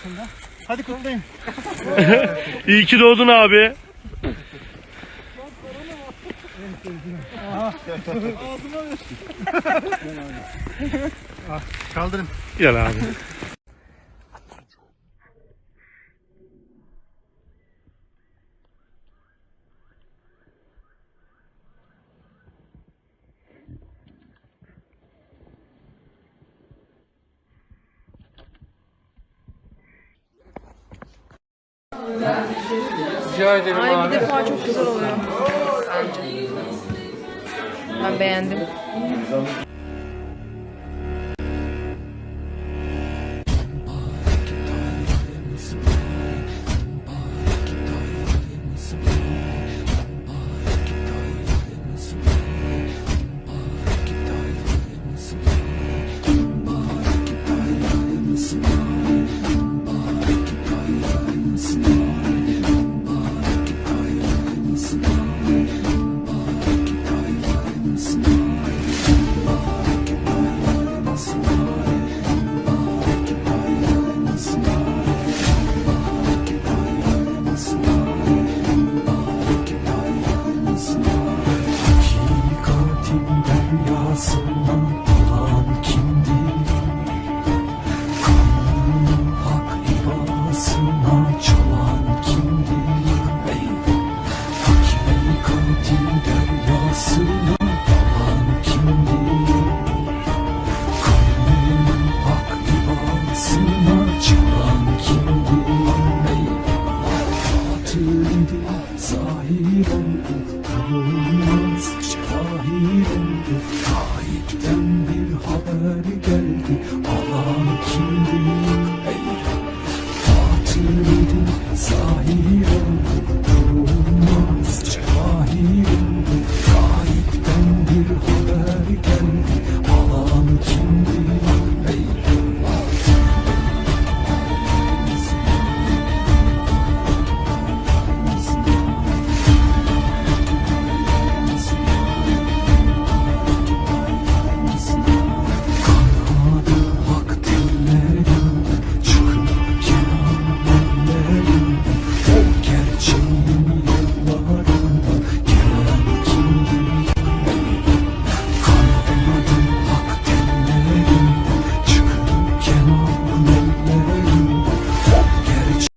yakında. Hadi kutlayın. İyi ki doğdun abi. Kaldırın. Gel abi. Rica ederim Ay bir abi. defa çok güzel oluyor. Bence. Ben beğendim. dünyasından olan kimdir? Kanunun hak ibasına çalan kimdir? Ey hakime katil deryasına olan kimdir? Kanunun hak ibasına çalan kimdir? Ey katilin zahirin haber geldi Alan kimdi? Hey. Katil miydi?